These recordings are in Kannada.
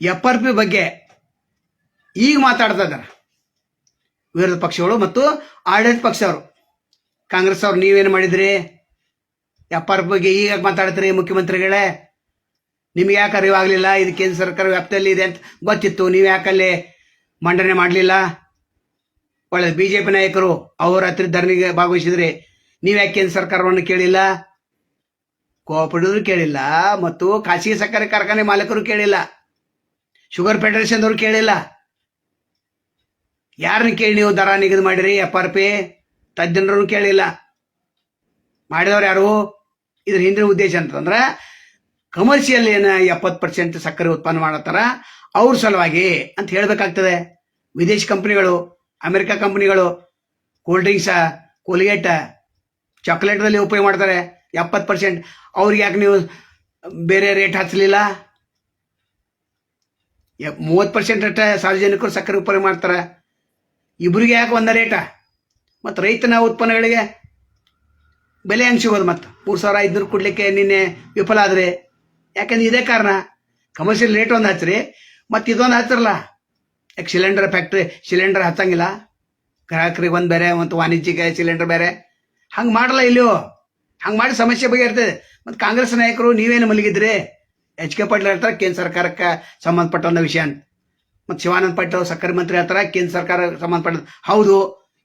ಎಫ್ ಆರ್ ಪಿ ಬಗ್ಗೆ ಈಗ ಮಾತಾಡ್ತಾ ಇದ್ದಾರೆ. ವಿರೋಧ ಪಕ್ಷಗಳು ಮತ್ತು ಆಡಳಿತ ಪಕ್ಷವರು ಕಾಂಗ್ರೆಸ್ ಅವ್ರು, ನೀವೇನು ಮಾಡಿದ್ರಿ? ಎಫ್ ಆರ್ ಪಿ ಬಗ್ಗೆ ಈಗ ಮಾತಾಡ್ತೀರಿ ಮುಖ್ಯಮಂತ್ರಿಗಳೇ? ನಿಮ್ಗೆ ಯಾಕೆ ಅರಿವಾಗಲಿಲ್ಲ? ಇದು ಕೇಂದ್ರ ಸರ್ಕಾರ ವ್ಯಾಪ್ತಿಯಲ್ಲಿ ಇದೆ ಅಂತ ಗೊತ್ತಿತ್ತು. ನೀವು ಯಾಕಲ್ಲಿ ಮಂಡನೆ ಮಾಡಲಿಲ್ಲ? ಒಳ್ಳೆ ಬಿ ಜೆ ಪಿ ನಾಯಕರು ಅವರ ಹತ್ರ ಧರಣಿಗೆ ಭಾಗವಹಿಸಿದ್ರಿ. ನೀವು ಯಾಕೆ ಕೇಂದ್ರ ಸರ್ಕಾರವನ್ನು ಕೇಳಿಲ್ಲ? ಕೋಪಡಿದ್ರು ಕೇಳಿಲ್ಲ ಮತ್ತು ಖಾಸಗಿ ಸಕ್ಕರೆ ಕಾರ್ಖಾನೆ ಮಾಲೀಕರು ಕೇಳಿಲ್ಲ. ಶುಗರ್ ಫೆಡರೇಷನ್ದವ್ರು ಕೇಳಿಲ್ಲ. ಯಾರನ್ನ ಕೇಳಿ ನೀವು ದರ ನಿಗದಿ ಮಾಡಿರಿ ಎಫ್ ಆರ್ ಪಿ ತಜ್ಞರನ್ನು ಕೇಳಿಲ್ಲ. ಮಾಡಿದವ್ರು ಯಾರು? ಇದ್ರ ಹಿಂದಿನ ಉದ್ದೇಶ ಅಂತಂದ್ರೆ ಕಮರ್ಷಿಯಲ್ ಏನು ಎಪ್ಪತ್ತು ಪರ್ಸೆಂಟ್ ಸಕ್ಕರೆ ಉತ್ಪನ್ನ ಮಾಡತ್ತಾರ ಅವ್ರ ಸಲುವಾಗಿ ಅಂತ ಹೇಳಬೇಕಾಗ್ತದೆ. ವಿದೇಶಿ ಕಂಪ್ನಿಗಳು, ಅಮೆರಿಕ ಕಂಪ್ನಿಗಳು ಕೂಲ್ ಡ್ರಿಂಕ್ಸ ಕೋಲ್ಗೇಟ ಚಾಕ್ಲೇಟ್ದಲ್ಲಿ ಉಪಯೋಗ ಮಾಡ್ತಾರೆ, ಎಪ್ಪತ್ತು ಪರ್ಸೆಂಟ್ ಅವ್ರಿಗೆ ಯಾಕೆ ನೀವು ಬೇರೆ ರೇಟ್ ಹಚ್ಚಲಿಲ್ಲ ಮೂವತ್ತು ಪರ್ಸೆಂಟ್ ಅಷ್ಟ ಸಾರ್ವಜನಿಕರು ಸಕ್ಕರೆ ಉಪಯೋಗ ಮಾಡ್ತಾರೆ. ಇಬ್ಬರಿಗೆ ಯಾಕೆ ಒಂದ ರೇಟ? ಮತ್ತು ರೈತನ ಉತ್ಪನ್ನಗಳಿಗೆ ಬೆಲೆ ಹೆಂಗೆ ಸಿಗೋದು ಮತ್ತು? ಮೂರು ಸಾವಿರ ಐದುನೂರು ಕೊಡಲಿಕ್ಕೆ ನಿನ್ನೆ ವಿಫಲ ಆದರೆ ಯಾಕಂದ್ರೆ ಇದೇ ಕಾರಣ ಕಮರ್ಷಿಯಲ್ ರೇಟ್ ಒಂದು ಹಚ್ಚಿರಿ, ಮತ್ತು ಇದೊಂದು ಹಚ್ಚಿರಲ್ಲ. ಯಾಕೆ ಸಿಲಿಂಡರ್ ಫ್ಯಾಕ್ಟ್ರಿ ಸಿಲಿಂಡರ್ ಹಚ್ಚಂಗಿಲ್ಲ? ಗ್ರಾಹಕರಿಗೆ ಒಂದು ಬೇರೆ ಮತ್ತು ವಾಣಿಜ್ಯಿಕ ಸಿಲಿಂಡರ್ ಬೇರೆ. ಹಂಗೆ ಮಾಡಲ್ಲ ಇಲ್ಲಿಯೋ. ಹಂಗೆ ಮಾಡಿ ಸಮಸ್ಯೆ ಬಗೆಹರ್ತದೆ ಮತ್ತು ಕಾಂಗ್ರೆಸ್ ನಾಯಕರು ನೀವೇನು ಮಲಗಿದ್ರಿ? ಎಚ್ ಕೆ ಪಾಟೀಲ್ ಹೇಳ್ತಾರೆ, ಕೇಂದ್ರ ಸರ್ಕಾರಕ್ಕೆ ಸಂಬಂಧಪಟ್ಟಂತ ವಿಷಯ ಅಂತ. ಮತ್ತು ಶಿವಾನಂದ ಪಾಟೀಲ್ ಸಕ್ಕರೆ ಮಂತ್ರಿ ಹೇಳ್ತಾರೆ, ಕೇಂದ್ರ ಸರ್ಕಾರ ಸಂಬಂಧಪಟ್ಟ ಹೌದು,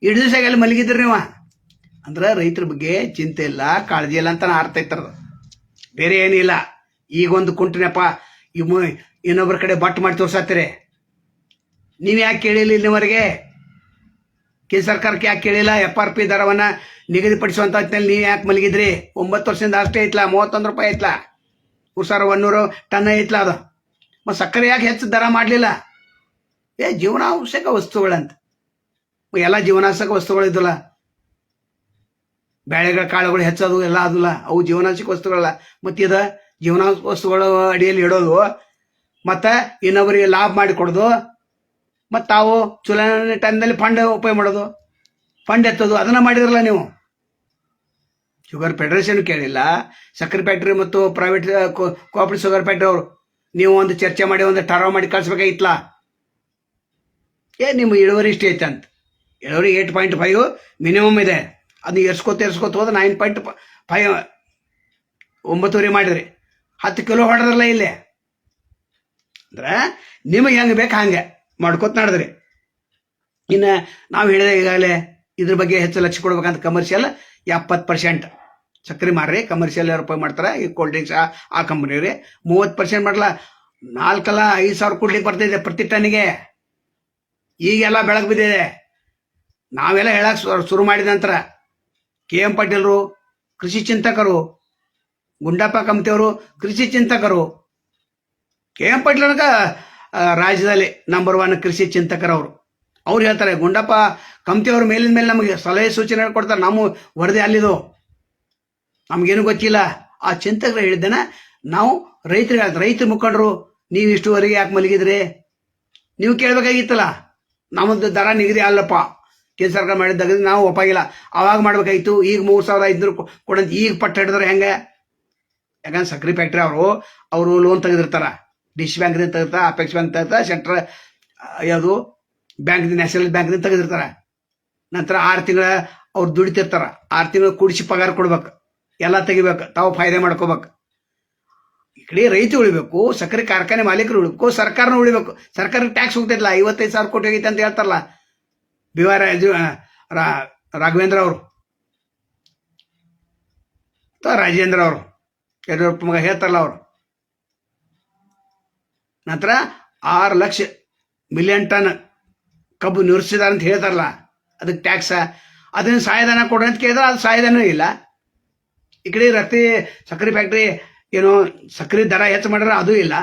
ಇಡೀ ದಿವಸ ಎಲ್ಲಿ ಮಲಗಿದ್ರಿ ನೀವು? ಅಂದ್ರೆ ರೈತರ ಬಗ್ಗೆ ಚಿಂತೆ ಇಲ್ಲ, ಕಾಳಜಿ ಇಲ್ಲ ಅಂತ ಅರ್ಥ ಐತರದ ಬೇರೆ ಏನಿಲ್ಲ ಈಗ ಒಂದು ಕುಂಟಿನಪ್ಪ ಇವ್ ಇನ್ನೊಬ್ಬರ ಕಡೆ ಬಟ್ ಮಾಡಿ ತೋರ್ಸತ್ತೀರಿ ನೀವು ಯಾಕೆ ಕೇಳಿಲ್ಲ ಇಲ್ಲಿವರೆಗೆ? ಕೇಂದ್ರ ಸರ್ಕಾರಕ್ಕೆ ಯಾಕೆ ಕೇಳಿಲ್ಲ? ಎಫ್ ಆರ್ ಪಿ ದರವನ್ನು ನಿಗದಿಪಡಿಸುವಂತ ನೀವು ಯಾಕೆ ಮಲಗಿದ್ರಿ? ಒಂಬತ್ತು ವರ್ಷದಿಂದ ಅಷ್ಟೇ ಐತ್ಲಾ? ಮೂವತ್ತೊಂದು ರೂಪಾಯಿ ಐತ್ಲಾ? ಮೂರು ಸಾವಿರ ಒನ್ನೂರು ಟನ್ ಐತ್ಲ ಅದು. ಮತ್ತು ಸಕ್ಕರೆ ಯಾಕೆ ಹೆಚ್ಚು ದರ ಮಾಡಲಿಲ್ಲ? ಏ, ಜೀವನಾವಶ್ಯಕ ವಸ್ತುಗಳಂತ. ಎಲ್ಲ ಜೀವನಾವಶ್ಯಕ ವಸ್ತುಗಳು ಇದ್ದಲ್ಲ ಬೇಳೆಗಳ ಕಾಳುಗಳು ಹೆಚ್ಚೋದು, ಎಲ್ಲ ಅದಲ್ಲ. ಅವು ಜೀವನಾವಶ್ಯಕ ವಸ್ತುಗಳಲ್ಲ. ಮತ್ತು ಇದು ಜೀವನಾವಶ್ಯಕ ವಸ್ತುಗಳು ಅಡಿಯಲ್ಲಿ ಇಡೋದು, ಮತ್ತು ಇನ್ನೊಬ್ಬರಿಗೆ ಲಾಭ ಮಾಡಿ ಕೊಡೋದು, ಮತ್ತು ತಾವು ಚುನಾವಣೆ ಟೈಮ್ನಲ್ಲಿ ಫಂಡ್ ಉಪಯೋಗ ಮಾಡೋದು. ಫಂಡ್ ಎತ್ತೋದು, ಅದನ್ನ ಮಾಡಿದ್ರಲ್ಲ ನೀವು. ಶುಗರ್ ಫೆಡರೇಷನ್ ಕೇಳಿಲ್ಲ. ಸಕ್ಕರೆ ಫ್ಯಾಕ್ಟ್ರಿ ಮತ್ತು ಪ್ರೈವೇಟ್ ಕೋಆಪರೇಟಿವ್ ಶುಗರ್ ಫ್ಯಾಕ್ಟ್ರಿ ಅವರು, ನೀವು ಒಂದು ಚರ್ಚೆ ಮಾಡಿ, ಒಂದು ಠರಾವ್ ಮಾಡಿ ಕಳಿಸ್ಬೇಕಾಗಿತ್ತಲ್ಲ ಏ, ನಿಮ್ಮ ಇಳುವರಿ ಇಷ್ಟು ಐತೆ ಅಂತ. ಇಳುವರಿ ಏಟ್ ಪಾಯಿಂಟ್ ಫೈವ್ ಮಿನಿಮಮ್ ಇದೆ. ಅದು ಎರ್ಸ್ಕೊತ ಎರ್ಸ್ಕೊತ ಹೋದ್ರೆ ನೈನ್ ಪಾಯಿಂಟ್ ಫೈವ್ ಒಂಬತ್ತುವರೆ ಮಾಡಿದ್ರಿ. ಹತ್ತು ಕಿಲೋ ಹೊಡೆದ್ರಲ್ಲ ಇಲ್ಲಿ. ಅಂದ್ರೆ ನಿಮಗೆ ಹೆಂಗೆ ಬೇಕು ಹಂಗೆ ಮಾಡ್ಕೊತ ನಡೆದ್ರಿ. ಇನ್ನು ನಾವು ಹೇಳಿದೆ ಈಗಾಗಲೇ ಇದ್ರ ಬಗ್ಗೆ ಹೆಚ್ಚು ಲಕ್ಷ್ಯ ಕೊಡ್ಬೇಕಂತ ಕಮರ್ಷಿಯಲ್ ಎಪ್ಪತ್ತು ಪರ್ಸೆಂಟ್ ಸಕ್ಕರೆ ಮಾರ್ರಿ ಕಮರ್ಷಿಯಲ್ ರೂಪಾಯಿ ಮಾಡ್ತಾರೆ, ಈ ಕೋಲ್ಡ್ ಡ್ರಿಂಕ್ಸ್ ಆ ರೀ ಮೂವತ್ತು ಪರ್ಸೆಂಟ್ ಮಾಡಲ್ಲ ನಾಲ್ಕಲ್ಲ ಐದು ಸಾವಿರ ಕೊಡ್ಲಿಕ್ಕೆ ಬರ್ತಿದೆ ಪ್ರತಿ ಟನ್ನಿಗೆ. ಈಗೆಲ್ಲ ಬೆಳಕು ಬಿದ್ದಿದೆ. ನಾವೆಲ್ಲ ಹೇಳಕ್ ಶುರು ಮಾಡಿದ ನಂತರ ಕೆ ಎಂ ಪಾಟೀಲ್ರು, ಕೃಷಿ ಚಿಂತಕರು, ಗುಂಡಪ್ಪ ಕಮತಿಯವರು, ಕೃಷಿ ಚಿಂತಕರು, ಕೆ ಎಂ ಪಾಟೀಲ್ ರಾಜ್ಯದಲ್ಲಿ ನಂಬರ್ ಒನ್ ಕೃಷಿ ಚಿಂತಕರವರು. ಅವ್ರು ಹೇಳ್ತಾರೆ, ಗುಂಡಪ್ಪ ಕಮ್ತಿಯವ್ರ ಮೇಲಿನ ಮೇಲೆ ನಮಗೆ ಸಲಹೆ ಸೂಚನೆ ಕೊಡ್ತಾರೆ ನಮ್ಮ ವರದಿ ಅಲ್ಲಿದು. ನಮಗೇನು ಗೊತ್ತಿಲ್ಲ. ಆ ಚಿಂತಕರು ಹೇಳಿದ್ದೇನೆ ನಾವು ರೈತರಿಗೆ ಹೇಳ್ತಾರೆ. ರೈತ ಮುಖಂಡರು, ನೀವು ಇಷ್ಟುವರೆಗೆ ಯಾಕೆ ಮಲಗಿದ್ರಿ? ನೀವು ಕೇಳಬೇಕಾಗಿತ್ತಲ್ಲ. ನಮ್ಮದು ದರ ನಿಗದಿ ಅಲ್ಲಪ್ಪ. ಕೇಂದ್ರ ಸರ್ಕಾರ ಮಾಡಿದಾಗ ನಾವು ಒಪ್ಪಾಗಿಲ್ಲ. ಅವಾಗ ಮಾಡ್ಬೇಕಾಗಿತ್ತು. ಈಗ ಮೂರು ಸಾವಿರ ಐದುನೂರು ಕೊಡಂತ ಈಗ ಪಟ್ಟ ಹಿಡಿದ್ರೆ ಹೆಂಗೆ? ಯಾಕಂದ್ರೆ ಸಕ್ರೆ ಫ್ಯಾಕ್ಟ್ರಿ ಅವರು ಅವರು ಲೋನ್ ತೆಗೆದಿರ್ತಾರ. ಡಿಶ್ ಬ್ಯಾಂಕ್ದಿಂದ ತೆಗಿರ್ತಾರೆ ಅಪೆಕ್ಸ್ ಬ್ಯಾಂಕ್ ತೆಗಿರ್ತಾರೆ ಸೆಂಟ್ರಲ್ ಯಾವುದು? ಬ್ಯಾಂಕ್ ನ್ಯಾಷನಲ್ ಬ್ಯಾಂಕ್ದಿಂದ ತೆಗೆದಿರ್ತಾರ. ನಂತರ ಆರು ತಿಂಗಳ ಅವ್ರು ದುಡಿತಿರ್ತಾರ. ಆರು ತಿಂಗಳ ಕೂಡಿಸಿ ಪಗಾರ ಕೊಡ್ಬೇಕು. ಎಲ್ಲ ತೆಗಿಬೇಕು. ತಾವು ಫಾಯ್ದೆ ಮಾಡ್ಕೋಬೇಕು. ಈ ಕಡೆ ರೈತ ಉಳಿಬೇಕು, ಸಕ್ಕರೆ ಕಾರ್ಖಾನೆ ಮಾಲೀಕರು ಉಳಿಬೇಕು, ಸರ್ಕಾರನ ಉಳಿಬೇಕು. ಸರ್ಕಾರಕ್ಕೆ ಟ್ಯಾಕ್ಸ್ ಹೋಗ್ತಿಲ್ಲ ಐವತ್ತೈದು ಸಾವಿರ ಕೋಟಿ ಹೋಗೈತೆ ಅಂತ ಹೇಳ್ತಾರಲ್ಲ. ಬಿ ರಾಘವೇಂದ್ರ ಅವರು. ಅಥವಾ ರಾಜೇಂದ್ರ ಅವರು. ಯಡಿಯೂರಪ್ಪ ಮಗ ಹೇಳ್ತಾರಲ್ಲ ಅವರು. ನಂತರ ಆರು ಲಕ್ಷ ಮಿಲಿಯನ್ ಟನ್ ಕಬ್ಬು ನುರಿಸಿದ ಅಂತ ಹೇಳ್ತಾರಲ್ಲ, ಅದಕ್ಕೆ ಟ್ಯಾಕ್ಸ ಅದನ್ನ ಸಹಾಯಧನ ಕೊಡ್ರಿ ಅಂತ ಕೇಳಿದ್ರೆ ಅದು ಸಹಾಯಧನ ಇಲ್ಲ. ಈ ಕಡೆ ರತ್ತಿ ಸಕ್ಕರೆ ಫ್ಯಾಕ್ಟ್ರಿ ಏನು ಸಕ್ಕರೆ ದರ ಹೆಚ್ಚು ಮಾಡ್ರೆ ಅದು ಇಲ್ಲ.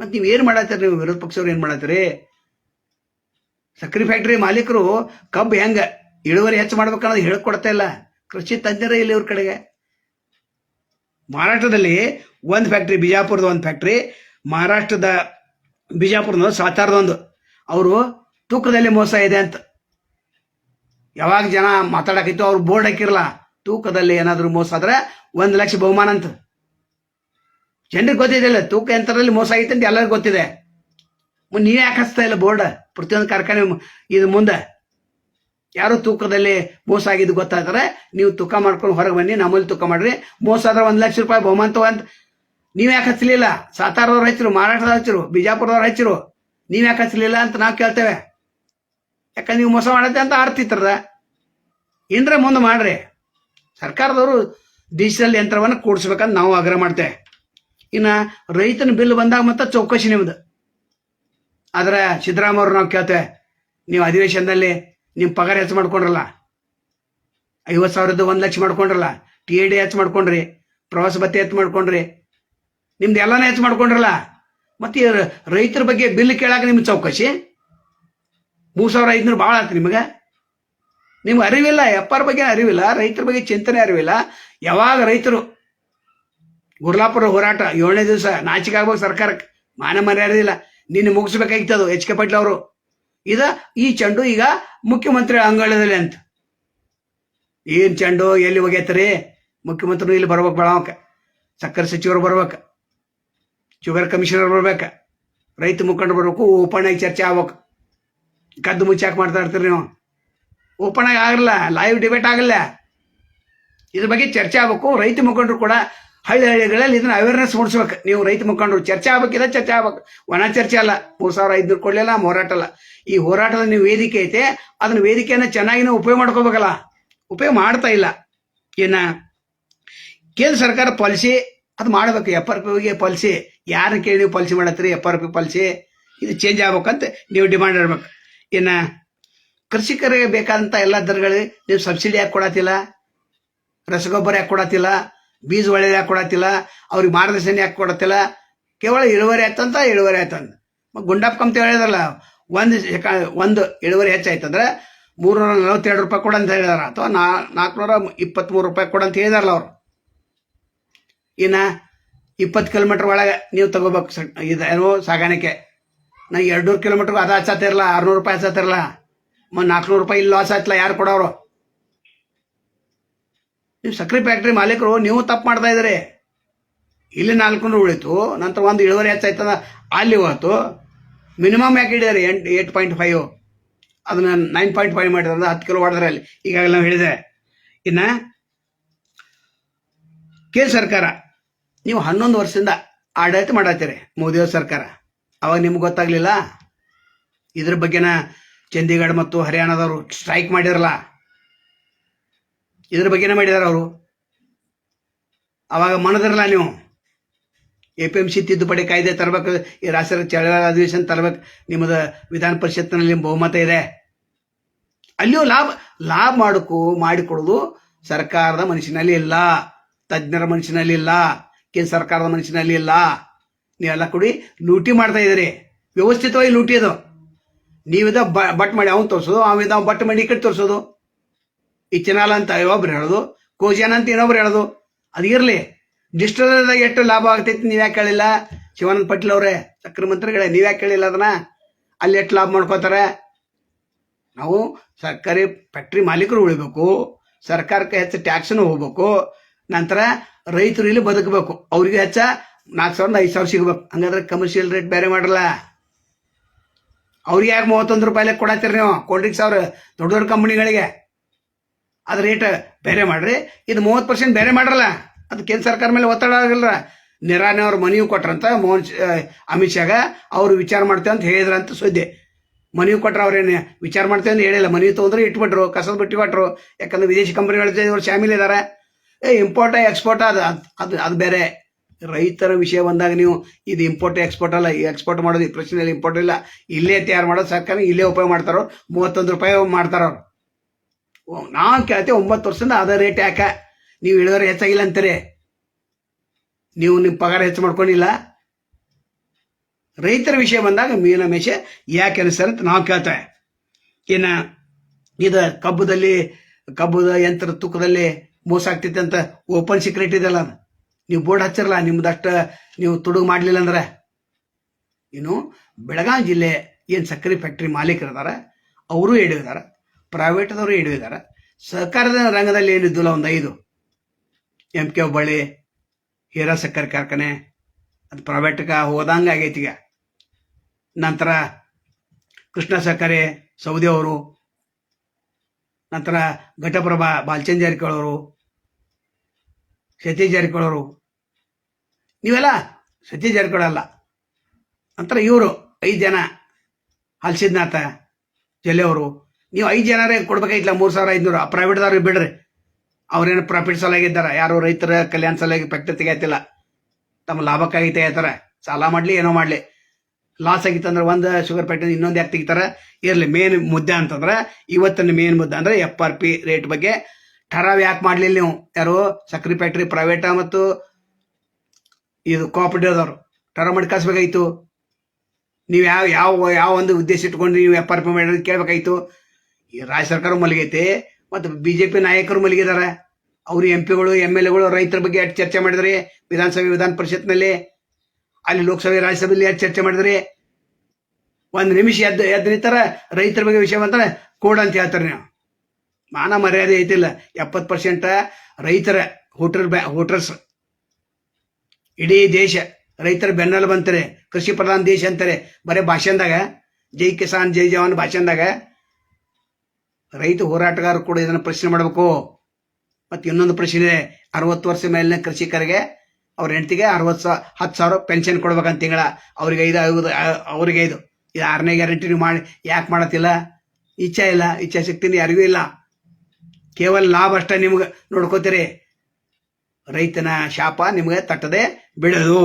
ಮತ್ತು ನೀವು ಏನು ಮಾಡತ್ತೀರಿ? ನೀವು ವಿರೋಧ ಪಕ್ಷವ್ರು ಏನು ಮಾಡತ್ತೀರಿ? ಸಕ್ಕರೆ ಫ್ಯಾಕ್ಟ್ರಿ ಮಾಲೀಕರು ಕಬ್ಬು ಹೆಂಗೆ ಇಳುವರಿ ಹೆಚ್ಚು ಮಾಡ್ಬೇಕನ್ನೋದು ಹೇಳ್ಕೊಡ್ತಾ ಇಲ್ಲ. ಕೃಷಿ ತಜ್ಞರೇ ಇಲ್ಲಿ ಇವ್ರ ಕಡೆಗೆ. ಮಹಾರಾಷ್ಟ್ರದಲ್ಲಿ ಒಂದು ಫ್ಯಾಕ್ಟ್ರಿ ಬಿಜಾಪುರದ ಒಂದು ಫ್ಯಾಕ್ಟ್ರಿ ಮಹಾರಾಷ್ಟ್ರದ ಬಿಜಾಪುರದ ಸಾತಾರದ ಒಂದು. ಅವರು ತೂಕದಲ್ಲಿ ಮೋಸ ಇದೆ ಅಂತ. ಯಾವಾಗ ಜನ ಮಾತಾಡಕಿತ್ತು ಅವ್ರು ಬೋರ್ಡ್ ಹಾಕಿರಲ್ಲ, ತೂಕದಲ್ಲಿ ಏನಾದರೂ ಮೋಸ ಆದ್ರೆ ಒಂದು ಲಕ್ಷ ಬಹುಮಾನ ಅಂತ. ಜನರಿಗೆ ಗೊತ್ತಿದೆಯಲ್ಲ ತೂಕ ಯಂತ್ರದಲ್ಲಿ ಮೋಸ ಆಗಿತ್ತು ಅಂತ ಎಲ್ಲರಿಗೂ ಗೊತ್ತಿದೆ. ನೀವೇ ಯಾಕೆ ಹಚ್ತಾ ಇಲ್ಲ ಬೋರ್ಡ್, ಪ್ರತಿಯೊಂದು ಕಾರ್ಖಾನೆ ಇದು ಮುಂದೆ. ಯಾರು ತೂಕದಲ್ಲಿ ಮೋಸ ಆಗಿದ್ದು ಗೊತ್ತಾದ್ರೆ ನೀವು ತೂಕ ಮಾಡ್ಕೊಂಡು ಹೊರಗೆ ಬನ್ನಿ, ನಮ್ಮಲ್ಲಿ ತೂಕ ಮಾಡ್ರಿ. ಮೋಸ ಆದ್ರೆ ಒಂದು ಲಕ್ಷ ರೂಪಾಯಿ ಬಹುಮಾನ ಅಂತ. ನೀವು ಯಾಕೆ ಹಚ್ಚಲಿಲ್ಲ ಸಾತಾರದವ್ರು ಹಚ್ಚರು ಮಾರಾಟದವ್ರು ಹಚ್ಚರು, ಬಿಜಾಪುರದವ್ರು ಹಚ್ಚರು. ನೀವು ಯಾಕೆ ಹಚ್ಚಲಿಲ್ಲ ಅಂತ ನಾವು ಕೇಳ್ತೇವೆ. ಯಾಕಂದ್ರೆ ನೀವು ಮೋಸ ಮಾಡತ್ತೆ ಅಂತ ಆರ್ತಿತ್ರದ ಇಂದ್ರ ಮುಂದೆ ಮಾಡ್ರಿ. ಸರ್ಕಾರದವರು ಡಿಜಿಟಲ್ ಯಂತ್ರವನ್ನು ಕೂಡಿಸ್ಬೇಕಂತ ನಾವು ಆಗ್ರಹ ಮಾಡ್ತೇವೆ. ಇನ್ನು ರೈತನ ಬಿಲ್ ಬಂದಾಗ ಮತ್ತೆ ಚೌಕಶಿ ನಿಮ್ದು. ಆದ್ರೆ ಅವರು ನಾವು ಕೇಳ್ತೇವೆ. ನೀವು ಅಧಿವೇಶನದಲ್ಲಿ ನಿಮ್ಮ ಪಗಾರ ಹೆಚ್ಚು ಮಾಡ್ಕೊಂಡ್ರಲ್ಲ. ಐವತ್ತು ಸಾವಿರದ್ದು ಒಂದು ಲಕ್ಷ ಮಾಡ್ಕೊಂಡ್ರಲ್ಲ. ಟಿ ಎ ಡಿ ಹೆಚ್ಚು ಮಾಡ್ಕೊಂಡ್ರಿ. ಪ್ರವಾಸ ಭತ್ತೆ ಹೆಚ್ಚು ಮಾಡ್ಕೊಂಡ್ರಿ. ನಿಮ್ದು ಎಲ್ಲನೂ ಹೆಚ್ಚು ಮಾಡ್ಕೊಂಡ್ರಲ್ಲ. ಮತ್ತೆ ರೈತರ ಬಗ್ಗೆ ಬಿಲ್ ಕೇಳಾಕ ನಿಮ್ಗೆ ಚೌಕಶಿ? ಮೂರು ಸಾವಿರ ಐದುನೂರು ಭಾಳ ಆಯ್ತು ನಿಮಗೆ. ನಿಮ್ಗೆ ಅರಿವಿಲ್ಲ ಎಪ್ಪಾರ ಬಗ್ಗೆ ಅರಿವಿಲ್ಲ, ರೈತರ ಬಗ್ಗೆ ಚಿಂತನೆ ಅರಿವಿಲ್ಲ. ಯಾವಾಗ ರೈತರು ಗುರ್ಲಾಪುರ ಹೋರಾಟ ಏಳನೇ ದಿವಸ ನಾಚಿಕೆ ಆಗ್ಬೇಕು ಸರ್ಕಾರಕ್ಕೆ? ಮಾನ ಮರ್ಯಾದೆ ಇಲ್ಲ. ನಿನ್ನೆ ಮುಗಿಸ್ಬೇಕಾಗಿತ್ತು ಅದು ಎಚ್ ಕೆ ಪಾಟೀಲ್ ಅವರು. ಇದ ಈ ಚೆಂಡು ಈಗ ಮುಖ್ಯಮಂತ್ರಿ ಅಂಗಳದಲ್ಲಿ ಅಂತ. ಏನ್ ಚೆಂಡು, ಎಲ್ಲಿ ಹೋಗೈತ್ರಿ ಮುಖ್ಯಮಂತ್ರಿ ಇಲ್ಲಿ ಬರ್ಬೇಕು ಬೆಳವಕ್ಕೆ ಸಕ್ಕರೆ ಸಚಿವರು ಬರ್ಬೇಕು. ಶುಗರ್ ಕಮಿಷನರ್ ಬರ್ಬೇಕು. ರೈತ ಮುಖಂಡ ಬರ್ಬೇಕು, ಓಪನ್ ಆಗಿ ಚರ್ಚೆ ಆಗ್ಬೇಕು. ಕದ್ದು ಮುಚ್ಚಾಕ್ ಮಾಡ್ತಾ ಇರ್ತೀರಿ ನೀವು? ಓಪನ್ ಆಗಿ ಆಗಲ್ಲ ಲೈವ್ ಡಿಬೇಟ್ ಆಗಲ್ಲ. ಇದ್ರ ಬಗ್ಗೆ ಚರ್ಚೆ ಆಗ್ಬೇಕು. ರೈತ ಮುಖಂಡರು ಕೂಡ ಹಳ್ಳಿ ಹಳ್ಳಿಗಳಲ್ಲಿ ಇದನ್ನ ಅವೇರ್ನೆಸ್ ಮೂಡಿಸ್ಬೇಕು. ನೀವು ರೈತ ಮುಖಂಡರು, ಚರ್ಚೆ ಆಗ್ಬೇಕಿದೆ ಚರ್ಚೆ ಆಗ್ಬೇಕು. ಒಣ ಚರ್ಚೆ ಅಲ್ಲ, ಮೂರ್ ಸಾವಿರ ಐದ್ನೂರು ಕೊಡ್ಲಿಲ್ಲ, ಹೋರಾಟ ಅಲ್ಲ. ಈ ಹೋರಾಟದ ನೀವು ವೇದಿಕೆ ಐತೆ, ಅದನ್ನ ವೇದಿಕೆಯನ್ನ ಚೆನ್ನಾಗಿ ನೀವು ಉಪಯೋಗ ಮಾಡ್ಕೋಬೇಕಲ್ಲ. ಉಪಯೋಗ ಮಾಡ್ತಾ ಇಲ್ಲ. ಏನ, ಕೇಂದ್ರ ಸರ್ಕಾರ ಪಾಲಿಸಿ, ಅದು ಮಾಡ್ಬೇಕು ಎಫ್ ಆರ್ ಪಾಲಿಸಿ. ಯಾರನ್ನ ಕೇಳಿ ನೀವು ಪಾಲಿಸಿ ಮಾಡತ್ತೀರಿ? ಎಫ್ ರೂಪಾಯಿ ಪಾಲಿಸಿ. ಇದು ಚೇಂಜ್ ಆಗ್ಬೇಕಂತ ನೀವು ಡಿಮಾಂಡ್ ಇರ್ಬೇಕು ಇನ್ನು ಕೃಷಿಕರಿಗೆ ಬೇಕಾದಂತ ಎಲ್ಲ ದರಗಳಿಗೆ ನೀವು ಸಬ್ಸಿಡಿ ಯಾಕೆ ಕೊಡತ್ತಿಲ್ಲ? ರಸಗೊಬ್ಬರ ಯಾಕೆ ಕೊಡತ್ತಿಲ್ಲ? ಬೀಜ ಒಳ್ಳೆಯ ಯಾಕೆ ಕೊಡತ್ತಿಲ್ಲ? ಅವ್ರಿಗೆ ಮಾರ್ಗದರ್ಶನ ಯಾಕೆ ಕೊಡತ್ತಿಲ್ಲ? ಕೇವಲ ಇಳುವರಿ ಆಯ್ತಂತ ಇಳುವರಿ ಆಯ್ತಂದ ಮತ್ತೆ ಗುಂಡಪ್ಪ ಕಂತ ಹೇಳಿದ್ರಲ್ಲ, ಒಂದು ಒಂದು ಇಳುವರಿ ಹೆಚ್ಚಾಯ್ತಂದ್ರೆ ಮೂರ್ನೂರ ನಲವತ್ತೆರಡು ರೂಪಾಯಿ ಕೊಡ ಅಂತ ಹೇಳಿದಾರ. ಅಥವಾ ನಾ ನಾಲ್ಕುನೂರ ಇಪ್ಪತ್ತ್ಮೂರು ರೂಪಾಯಿ ಕೊಡ ಅಂತ ಹೇಳಿದಾರಲ್ಲ ಅವರು. ಇನ್ನು ಇಪ್ಪತ್ತು ಕಿಲೋಮೀಟ್ರ್ ಒಳಗೆ ನೀವು ತಗೋಬೇಕು ಸ ಇದೇನೋ ಸಾಗಾಣಿಕೆ. ನಾ ಎರಡ್ನೂರು ಕಿಲೋಮೀಟ್ರ್ ಅದು ಹಚ್ಚತ್ತಿರಲ್ಲ ಆರುನೂರು ರೂಪಾಯಿ ಹಚ್ಚತ್ತಿರಲ್ಲ ಮತ್ತು ನಾಲ್ಕುನೂರು ರೂಪಾಯಿ ಇಲ್ಲಿ ಲಾಸ್ ಆಯ್ತಲ್ಲ, ಯಾರು ಕೊಡೋರು? ನೀವು ಸಕ್ಕರೆ ಫ್ಯಾಕ್ಟ್ರಿ ಮಾಲೀಕರು, ನೀವು ತಪ್ಪು ಮಾಡ್ತಾ ಇದ್ದೀರಿ. ಇಲ್ಲಿ ನಾಲ್ಕುನೂರು ಉಳಿತು, ನಂತರ ಒಂದು ಇಳುವರಿ ಹೆಚ್ಚಾಯ್ತದ ಅಲ್ಲಿ ಹೋಯ್ತು ಮಿನಿಮಮ್ ಯಾಕೆ ಹಿಡಿದ್ರಿ? ಎಂಟು ಏಟ್ ಪಾಯಿಂಟ್ ಫೈವ್ ಅದನ್ನ ನೈನ್ ಪಾಯಿಂಟ್ ಫೈವ್ ಮಾಡಿದ್ರೆ ಹತ್ತು ಕಿಲೋ ಹೊಡೆದ್ರೆ ಅಲ್ಲಿ. ಈಗಾಗಲೇ ನಾವು ಹೇಳಿದೆ. ಇನ್ನು ಕೇಂದ್ರ ಸರ್ಕಾರ ನೀವು ಹನ್ನೊಂದು ವರ್ಷದಿಂದ ಆಡಳಿತ ಮಾಡತ್ತೀರಿ ಮೋದಿಯವ್ರ ಸರ್ಕಾರ. ಅವಾಗ ನಿಮ್ಗೆ ಗೊತ್ತಾಗ್ಲಿಲ್ಲ? ಇದ್ರ ಬಗ್ಗೆನ ಚಂಡೀಗಢ ಮತ್ತು ಹರಿಯಾಣದವರು ಸ್ಟ್ರೈಕ್ ಮಾಡಿರಲ್ಲ. ಇದ್ರ ಬಗ್ಗೆನೇ ಮಾಡಿದಾರ ಅವರು. ಅವಾಗ ಮನದಿರಲ್ಲ ನೀವು. ಎ ಪಿ ಎಂ ಸಿ ತಿದ್ದುಪಡಿ ಕಾಯ್ದೆ ತರಬೇಕು, ಈ ರಾಷ್ಟ್ರ ಚಳಿ ಅಧಿವೇಶನ ತರಬೇಕು, ನಿಮ್ಮದು ವಿಧಾನ ಪರಿಷತ್ನಲ್ಲಿ ಬಹುಮತ ಇದೆ. ಅಲ್ಲಿಯೂ ಲಾಭ ಲಾಭ ಮಾಡಕ್ಕೂ ಮಾಡಿಕೊಡೋದು ಸರ್ಕಾರದ ಮನುಷ್ಯನಲ್ಲಿ ಇಲ್ಲ, ತಜ್ಞರ ಮನುಷ್ಯನಲ್ಲಿ ಇಲ್ಲ. ಕೇಂದ್ರ ಸರ್ಕಾರದ ಮನಸ್ಸಿನಲ್ಲಿ ಇಲ್ಲ. ನೀವೆಲ್ಲ ಕೊಡಿ, ಲೂಟಿ ಮಾಡ್ತಾ ಇದ್ದೀರಿ. ವ್ಯವಸ್ಥಿತವಾಗಿ ಲೂಟಿ ಅದು. ನೀವಿದ ಬಟ್ ಮಾಡಿ ಅವ್ನು ತೋರಿಸೋದು ಅವಿದ ಅವ್ನು ಬಟ್ ಮಾಡಿ ಕಟ್ಟಿ ತೋರಿಸೋದು. ಈ ಚಿನಾಲ ಅಂತ ಒಬ್ರು ಹೇಳೋದು ಕೋಜಾನ ಅಂತ ಇನ್ನೊಬ್ರು ಹೇಳೋದು. ಅದು ಇರಲಿ. ಡಿಸ್ಟಲ್ದಾಗ ಎಷ್ಟು ಲಾಭ ಆಗ್ತೈತಿ ನೀವು ಯಾಕೆ ಹೇಳಿಲ್ಲ? ಶಿವಾನಂದ ಪಟೇಲ್ ಅವರೇ, ಸಕ್ರೆ ಮಂತ್ರಿಗಳೇ, ನೀವು ಯಾಕೆ ಹೇಳಿಲ್ಲ ಅದನ್ನ? ಅಲ್ಲಿ ಎಷ್ಟು ಲಾಭ ಮಾಡ್ಕೋತಾರೆ? ನಾವು ಸರ್ಕಾರಿ ಫ್ಯಾಕ್ಟ್ರಿ ಮಾಲೀಕರು ಉಳಿಬೇಕು. ಸರ್ಕಾರಕ್ಕೆ ಹೆಚ್ಚು ಟ್ಯಾಕ್ಸನ್ನು ಹೋಗ್ಬೇಕು. ನಂತರ ರೈತರು ಇಲ್ಲಿ ಬದುಕಬೇಕು. ಅವ್ರಿಗೆ ಹೆಚ್ಚ ನಾಲ್ಕು ಸಾವಿರದ ಐದು ಸಾವಿರ ಸಿಗಬೇಕು. ಹಂಗಾದ್ರೆ ಕಮರ್ಷಿಯಲ್ ರೇಟ್ ಬೇರೆ ಮಾಡಲ್ಲ ಅವ್ರಿಗೆ ಯಾಕೆ ಮೂವತ್ತೊಂದು ರೂಪಾಯಿ ಕೊಡತ್ತೀರಿ ನೀವು? ಕೋಲ್ಡ್ ಡ್ರಿಂಕ್ಸ್ ದೊಡ್ಡ ದೊಡ್ಡ ಕಂಪ್ನಿಗಳಿಗೆ ಅದು ರೇಟ್ ಬೇರೆ ಮಾಡ್ರಿ. ಇದು ಮೂವತ್ತು ಪರ್ಸೆಂಟ್ ಬೇರೆ ಮಾಡ್ರಲ್ಲ. ಅದು ಕೇಂದ್ರ ಸರ್ಕಾರ ಮೇಲೆ ಒತ್ತಡ ಆಗಿಲ್ಲ ನಿರಾನೆ ಅವ್ರ ಮನವಿ ಕೊಟ್ರಂತ ಮೋಹನ್ ಅಮಿತ್ ಶಾಗ ಅವರು ವಿಚಾರ ಮಾಡ್ತೇವೆ ಅಂತ ಹೇಳಿದ್ರಂತ ಸುದ್ದಿ. ಮನವಿ ಕೊಟ್ರ ಅವ್ರೇನು ವಿಚಾರ ಮಾಡ್ತೇವೆ ಅಂತ ಹೇಳಿಲ್ಲ. ಮನವಿ ತೊಗೊಂಡ್ರೆ ಇಟ್ಬಿಟ್ರು, ಕಸದ ಬಿಟ್ಟು ಕೊಟ್ರು. ಯಾಕಂದ್ರೆ ವಿದೇಶಿ ಕಂಪ್ನಿಗಳ ಇವ್ರು ಶಾಮಿಲ್ ಇದ್ದಾರೆ ಏ ಇಂಪೋರ್ಟ ಎಕ್ಸ್ಪೋರ್ಟ್ ಅದು ಅದು ಅದು ಬೇರೆ. ರೈತರ ವಿಷಯ ಬಂದಾಗ ನೀವು ಇದು ಇಂಪೋರ್ಟ್ ಎಕ್ಸ್ಪೋರ್ಟ್ ಅಲ್ಲ ಎಕ್ಸ್ಪೋರ್ಟ್ ಮಾಡೋದು, ಈ ಪ್ರಶ್ನೆಯಲ್ಲಿ ಇಂಪೋರ್ಟ್ ಇಲ್ಲ. ಇಲ್ಲೇ ತಯಾರು ಮಾಡೋದು ಸರ್ಕಾರ, ಇಲ್ಲೇ ಉಪಯೋಗ ಮಾಡ್ತಾರೋ, ಮೂವತ್ತೊಂದು ರೂಪಾಯಿ ಮಾಡ್ತಾರೋ ನಾವು ಕೇಳ್ತೇವೆ ಒಂಬತ್ತು ವರ್ಷದಿಂದ ಅದೇ ರೇಟ್ ಯಾಕೆ? ನೀವು ಇಳುವರಿ ಹೆಚ್ಚಾಗಿಲ್ಲ ಅಂತೀರಿ. ನೀವು ನಿಮ್ಮ ಪಗಾರ ಹೆಚ್ಚು ಮಾಡ್ಕೊಂಡಿಲ್ಲ. ರೈತರ ವಿಷಯ ಬಂದಾಗ ಮೀನ ಮೇಷೆ ಯಾಕೆ ಅನಿಸ್ತಾರೆ ಅಂತ ನಾವು ಕೇಳ್ತೇವೆ. ಇನ್ನು, ಇದು ಕಬ್ಬುದಲ್ಲಿ, ಕಬ್ಬುದ ಯಂತ್ರ ತೂಕದಲ್ಲಿ ಮೋಸ ಆಗ್ತೈತೆ ಅಂತ ಓಪನ್ ಸೀಕ್ರೆಟ್ ಇದೆಲ್ಲ. ನೀವು ಬೋರ್ಡ್ ಹಚ್ಚಿರಲ್ಲ, ನಿಮ್ದಷ್ಟು ನೀವು ತುಡುಗು ಮಾಡಲಿಲ್ಲ ಅಂದ್ರೆ? ಇನ್ನು ಬೆಳಗಾವಿ ಜಿಲ್ಲೆ ಏನು ಸಕ್ಕರೆ ಫ್ಯಾಕ್ಟ್ರಿ ಮಾಲೀಕರಿದ್ದಾರೆ ಅವರು ಎಡವಿದ್ದಾರೆ ಪ್ರೈವೇಟ್ದವರು ಎಡವಿದ್ದಾರೆ ಸಹಕಾರದ ರಂಗದಲ್ಲಿ ಏನಿದ್ದಿಲ್ಲ ಒಂದು ಐದು. ಎಂ ಕೆ ಹುಬ್ಬಳ್ಳಿ ಹೀರಾ ಸಕ್ಕರೆ ಕಾರ್ಖಾನೆ, ಅದು ಪ್ರೈವೇಟ್ಗೆ ಹೋದಂಗೆ ಆಗೈತಿ ಈಗ. ನಂತರ ಕೃಷ್ಣ ಸಕ್ಕರೆ, ಸೌದಿ ಅವರು, ನಂತರ ಘಟಪ್ರಭಾ ಬಾಲಚಂದ್ ಸತೀಶ್ ಜಾರಕಿಹೊಳಿ ಅವರು ನೀವೆಲ್ಲ ಸತೀಶ್ ಜಾರಕಿಹೊಳಿ ಅಲ್ಲ. ನಂತರ ಇವರು ಐದು ಜನ ಹಲ್ಸಿದ್ನಾಥ ಜಲ್ಲೆಯವರು ನೀವು ಐದು ಜನರೇ ಕೊಡ್ಬೇಕಾಗಿತ್ತಲ್ಲ ಮೂರು ಸಾವಿರ ಐದುನೂರು? ಪ್ರೈವೇಟ್ದವ್ರಿಗೆ ಬಿಡ್ರಿ. ಅವ್ರೇನು ಪ್ರಾಫಿಟ್ ಸಲಾಗಿದ್ದಾರೆ? ಯಾರು ರೈತರ ಕಲ್ಯಾಣ ಸಲಾಗಿ ಫ್ಯಾಕ್ಟ್ರಿ ತೆಗಿಯತ್ತಿಲ್ಲ. ತಮ್ಮ ಲಾಭಕ್ಕಾಗಿ ತೆಗಿತಾರೆ ಸಾಲ ಮಾಡಲಿ, ಏನೋ ಮಾಡಲಿ. ಲಾಸ್ ಆಗಿತ್ತಂದ್ರೆ ಒಂದು ಶುಗರ್ ಫ್ಯಾಕ್ಟ್ರಿ ಇನ್ನೊಂದು ಯಾಕೆ ತೆಗಿತಾರೆ? ಇರಲಿ ಮೇನ್ ಮುದ್ದೆ ಅಂತಂದ್ರೆ, ಇವತ್ತಿನ ಮೇನ್ ಮುದ್ದೆ ಅಂದರೆ ಎಫ್ ಆರ್ ಪಿ ರೇಟ್ ಬಗ್ಗೆ ಠರಾವ್ ಯಾಕೆ ಮಾಡಲಿಲ್ಲ ನೀವು? ಯಾರು? ಸಕ್ರಿ ಫ್ಯಾಕ್ಟ್ರಿ ಪ್ರೈವೇಟ ಮತ್ತು ಇದು ಕೋಆಪರೇಟಿವ್ದವ್ರು ಠರಾವ್ ಮಾಡಿ ಕಳಿಸ್ಬೇಕಾಯ್ತು. ನೀವು ಯಾವ ಯಾವ ಯಾವ ಒಂದು ಉದ್ದೇಶ ಇಟ್ಕೊಂಡು ನೀವು ವ್ಯಾಪಾರ ಮಾಡೋದು ಕೇಳಬೇಕಾಯ್ತು. ಈ ರಾಜ್ಯ ಸರ್ಕಾರ ಮಲಗೈತೆ ಮತ್ತು ಬಿ ಜೆ ಪಿ ನಾಯಕರು ಮಲಗಿದ್ದಾರೆ ಅವರು ಎಂ ಪಿಗಳು ಎಂ ಎಲ್ ಎಗಳು ರೈತರ ಬಗ್ಗೆ ಎಷ್ಟು ಚರ್ಚೆ ಮಾಡಿದ್ರಿ? ವಿಧಾನಸಭೆ, ವಿಧಾನ ಪರಿಷತ್ನಲ್ಲಿ, ಅಲ್ಲಿ ಲೋಕಸಭೆ, ರಾಜ್ಯಸಭೆಯಲ್ಲಿ ಎಷ್ಟು ಚರ್ಚೆ ಮಾಡಿದ್ರಿ? ಒಂದು ನಿಮಿಷ ಎದ್ದು ಎದ್ದು ನಿಂತಾರ ರೈತರ ಬಗ್ಗೆ ವಿಷಯ ಬಂತಾರೆ ಕೋಡ್ ಅಂತ ಹೇಳ್ತಾರೆ ನೀವು. ಮಾನ ಮರ್ಯಾದೆ ಐತಿಲ್ಲ. ಎಪ್ಪತ್ತು ಪರ್ಸೆಂಟ್ ರೈತರ ಹೋಟರ್ ಬ್ಯಾ ಹೋಟರ್ಸ್ ಇಡೀ ದೇಶ ರೈತರ ಬೆನ್ನಲ್ಲಿ ಬಂತಾರೆ, ಕೃಷಿ ಪ್ರಧಾನ ದೇಶ ಅಂತಾರೆ. ಬರೀ ಭಾಷಣದಾಗ, ಜೈ ಕಿಸಾನ್, ಜೈ ಜವಾನ್ ಭಾಷಣದಾಗ ರೈತ ಹೋರಾಟಗಾರರು ಕೂಡ ಇದನ್ನು ಪ್ರಶ್ನೆ ಮಾಡಬೇಕು. ಮತ್ತು ಇನ್ನೊಂದು ಪ್ರಶ್ನೆ, ಅರವತ್ತು ವರ್ಷ ಮೇಲಿನ ಕೃಷಿಕರಿಗೆ ಅವ್ರ ಹೆಂಡತಿಗೆ ಅರವತ್ತು ಸಾವಿರ ಹತ್ತು ಸಾವಿರ ಪೆನ್ಷನ್ ಕೊಡ್ಬೇಕಂತ ತಿಂಗಳ ಅವ್ರಿಗೆ ಐದು ಐದು ಅವ್ರಿಗೆ ಐದು. ಇದು ಆರನೇ ಗ್ಯಾರಂಟಿ ನೀವು ಮಾಡಿ, ಯಾಕೆ ಮಾಡತ್ತಿಲ್ಲ? ಇಚ್ಛೆ ಇಲ್ಲ, ಇಚ್ಛಾ ಶಕ್ತಿನ ಯಾರಿಗೂ ಇಲ್ಲ. ಕೇವಲ ಲಾಭ ಅಷ್ಟೇ ನಿಮ್ಗೆ ನೋಡ್ಕೋತೀರಿ. ರೈತನ ಶಾಪ ನಿಮಗೆ ತಟ್ಟದೆ ಬಿಡೋದು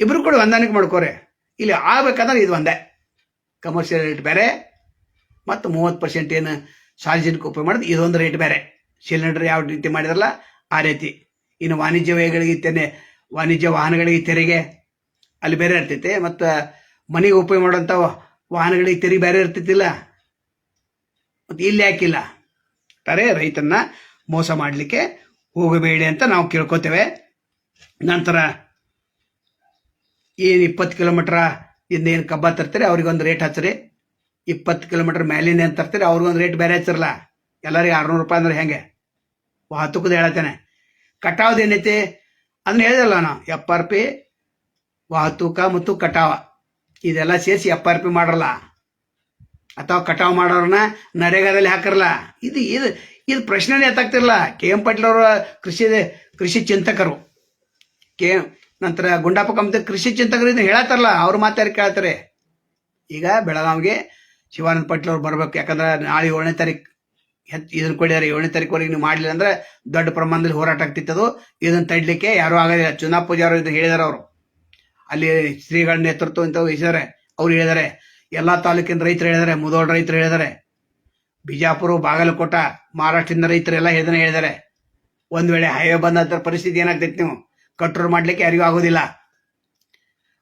ಇಬ್ರು ಕೂಡ ಹೊಂದಾಣಿಕೆ ಮಾಡ್ಕೋರಿ. ಇಲ್ಲಿ ಆಗ್ಬೇಕಂದ್ರೆ ಇದು ಒಂದೇ. ಕಮರ್ಷಿಯಲ್ ರೇಟ್ ಬೇರೆ, ಮತ್ತು ಮೂವತ್ತು ಪರ್ಸೆಂಟ್ ಏನು ಸಾರ್ವಜನಿಕ ಉಪಯೋಗ ಮಾಡೋದು ಇದೊಂದು ರೇಟ್ ಬೇರೆ. ಸಿಲಿಂಡರ್ ಯಾವ ರೀತಿ ಮಾಡಿದ್ರಲ್ಲ, ಆ ರೀತಿ. ಇನ್ನು ವಾಣಿಜ್ಯ ವ್ಯಯಗಳಿಗೆ ತೆನೆ, ವಾಣಿಜ್ಯ ವಾಹನಗಳಿಗೆ ತೆರಿಗೆ, ಅಲ್ಲಿ ಬೇರೆ ಇರ್ತೈತೆ. ಮತ್ತು ಮನೆಗೆ ಉಪಯೋಗ ಮಾಡೋಂಥ ವಾಹನಗಳಿಗೆ ತೆರಿಗೆ ಬೇರೆ ಇರ್ತೈತಿಲ್ಲ. ಮತ್ತು ಇಲ್ಲಿ ಯಾಕಿಲ್ಲ ತಾರೆ ರೈತನ್ನ ಮೋಸ ಮಾಡಲಿಕ್ಕೆ ಹೋಗಬೇಡಿ ಅಂತ ನಾವು ಕೇಳ್ಕೊತೇವೆ. ನಂತರ ಏನು ಇಪ್ಪತ್ತು ಕಿಲೋಮೀಟ್ರ ಏನು ಕಬ್ಬ ತರ್ತಾರೆ, ಅವ್ರಿಗೊಂದು ರೇಟ್ ಹಚ್ಚಿರಿ. ಇಪ್ಪತ್ತು ಕಿಲೋಮೀಟ್ರ್ ಮೇಲಿನ ಏನು ತರ್ತಾರೆ, ಅವ್ರಿಗೊಂದು ರೇಟ್ ಬೇರೆ ಹಚ್ಚಿರಲ್ಲ. ಎಲ್ಲರಿಗೆ ಆರ್ನೂರು ರೂಪಾಯಿ ಅಂದ್ರೆ ಹೆಂಗೆ? ವಾಹತುಕದ ಹೇಳತ್ತೇನೆ. ಕಟಾವದು ಏನೈತಿ? ಅಂದ್ರೆ ಹೇಳಿದಲ್ಲ ನಾವು ಎಫ್ ಆರ್ ಪಿ ವಾಹತೂಕ ಮತ್ತು ಕಟಾವ. ಇದೆಲ್ಲ ಸೇರಿಸಿ ಎಫ್ ಆರ್ ಪಿ ಮಾಡಲ್ಲ ಅಥವಾ ಕಟಾವು ಮಾಡೋರನ್ನ ನರೇಗಾದಲ್ಲಿ ಹಾಕಿರಲ್ಲ ಇದು ಇದು ಇದು ಪ್ರಶ್ನೆನೇ ಎತ್ತಾಗ್ತಿರಲ್ಲ ಕೆ ಎಂ ಪಾಟೀಲ್ ಅವರ ಕೃಷಿ ಕೃಷಿ ಚಿಂತಕರು. ಕೆ ನಂತರ ಗುಂಡಪ್ಪ ಕಮತ ಕೃಷಿ ಚಿಂತಕರು ಇದನ್ನ ಹೇಳತ್ತಾರಲ್ಲ, ಅವ್ರ ಮಾತಾಡಿ ಕೇಳ್ತಾರೆ? ಈಗ ಬೆಳಗಾವಿಗೆ ಶಿವಾನಂದ ಪಾಟೀಲ್ ಅವ್ರು ಬರ್ಬೇಕು, ಯಾಕಂದ್ರೆ ನಾಳೆ ಏಳನೇ ತಾರೀಕು ಹೆಚ್ಚು ಇದನ್ನು ಕೊಡಿದಾರೆ ಏಳನೇ ತಾರೀಕುವರೆಗೆ ನೀವು ಮಾಡಲಿಲ್ಲ ಅಂದ್ರೆ ದೊಡ್ಡ ಪ್ರಮಾಣದಲ್ಲಿ ಹೋರಾಟ ಆಗ್ತಿತ್ತು ಅದು. ಇದನ್ನು ತಡಲಿಕ್ಕೆ ಯಾರೂ ಆಗೋದಿಲ್ಲ ಚುನಾವ್ ಪೂಜಾರು ಇದನ್ನು ಹೇಳಿದಾರೆ ಅವರು. ಅಲ್ಲಿ ಶ್ರೀಗಳ ನೇತೃತ್ವ ಅಂತ ವಹಿಸಿದ್ದಾರೆ ಅವ್ರು ಹೇಳಿದ್ದಾರೆ ಎಲ್ಲಾ ತಾಲೂಕಿನ ರೈತರು ಹೇಳಿದ್ದಾರೆ ಮುದೋಳ ರೈತರು ಹೇಳಿದ್ದಾರೆ ಬಿಜಾಪುರ, ಬಾಗಲಕೋಟ, ಮಹಾರಾಷ್ಟ್ರದಿಂದ ರೈತರು ಎಲ್ಲ ಇದನ್ನ ಹೇಳಿದ್ದಾರೆ ಒಂದ್ ವೇಳೆ ಹೈವೇ ಬಂದ ಪರಿಸ್ಥಿತಿ ಏನಾಗ್ತೈತಿ ನೀವು? ಕಟ್ರೋಲ್ ಮಾಡ್ಲಿಕ್ಕೆ ಯಾರಿಗೂ ಆಗೋದಿಲ್ಲ.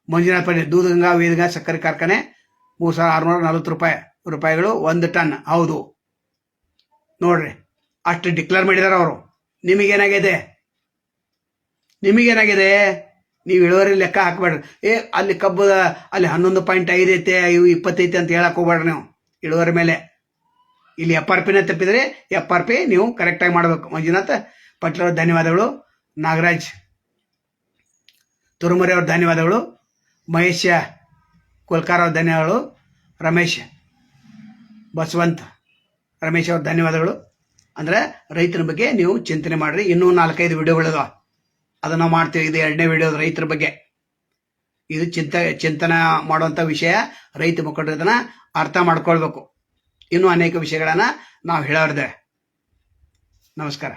ಮಂಜುನಾಥ ಪಾಟೀಲ್ ದೂಧಗಂಗಾ ವೇದಗಂಗಾ ಸಕ್ಕರೆ ಕಾರ್ಖಾನೆ, ಮೂರು ಸಾವಿರದ ಆರುನೂರ ನಲ್ವತ್ತು ರೂಪಾಯಿ, ರೂಪಾಯಿಗಳು ಒಂದು ಟನ್. ಹೌದು. ನೋಡ್ರಿ, ಅಷ್ಟು ಡಿಕ್ಲೇರ್ ಮಾಡಿದಾರೆ ಅವರು. ನಿಮಗೇನಾಗಿದೆ ನಿಮಗೇನಾಗಿದೆ? ನೀವು ಇಳುವರಿ ಲೆಕ್ಕ ಹಾಕ್ಬೇಡ್ರಿ. ಏ, ಅಲ್ಲಿ ಕಬ್ಬು ಅಲ್ಲಿ ಹನ್ನೊಂದು ಪಾಯಿಂಟ್ ಐದು ಐತೆ, ಇವು ಇಪ್ಪತ್ತೈತೆ ಅಂತ ಹೇಳಕ್ ಹೋಗ್ಬೇಡ್ರಿ ನೀವು, ಇಳುವರಿ ಮೇಲೆ. ಇಲ್ಲಿ ಎಫ್ ಆರ್ ಪಿನ ತಪ್ಪಿದ್ರೆ ಎಫ್ ಆರ್ ಪಿ ನೀವು ಕರೆಕ್ಟಾಗಿ ಮಾಡಬೇಕು. ಮಂಜುನಾಥ್ ಪಟ್ಲವ್ರ ಧನ್ಯವಾದಗಳು. ನಾಗರಾಜ್, ತುರುಮರಿ ಅವ್ರ ಧನ್ಯವಾದಗಳು. ಮಹೇಶ ಕೋಲ್ಕಾರ ಅವ್ರ ಧನ್ಯವಾದಗಳು. ರಮೇಶ್, ಬಸವಂತ್, ರಮೇಶ್ ಅವ್ರ ಧನ್ಯವಾದಗಳು. ಅಂದ್ರೆ ರೈತನ ಬಗ್ಗೆ ನೀವು ಚಿಂತನೆ ಮಾಡ್ರಿ. ಇನ್ನೂ ನಾಲ್ಕೈದು ವಿಡಿಯೋಗಳಿದಾವ ಅದನ್ನ ಮಾಡ್ತೀವಿ. ಇದು ಎರಡನೇ ವಿಡಿಯೋ ರೈತರ ಬಗ್ಗೆ. ಇದು ಚಿಂತ, ಚಿಂತನ ಮಾಡುವಂಥ ವಿಷಯ. ರೈತ ಮುಖಂಡರು ಇದನ್ನು ಅರ್ಥ ಮಾಡ್ಕೊಳ್ಬೇಕು. ಇನ್ನೂ ಅನೇಕ ವಿಷಯಗಳನ್ನು ನಾವು ಹೇಳಿದೆ ನಮಸ್ಕಾರ.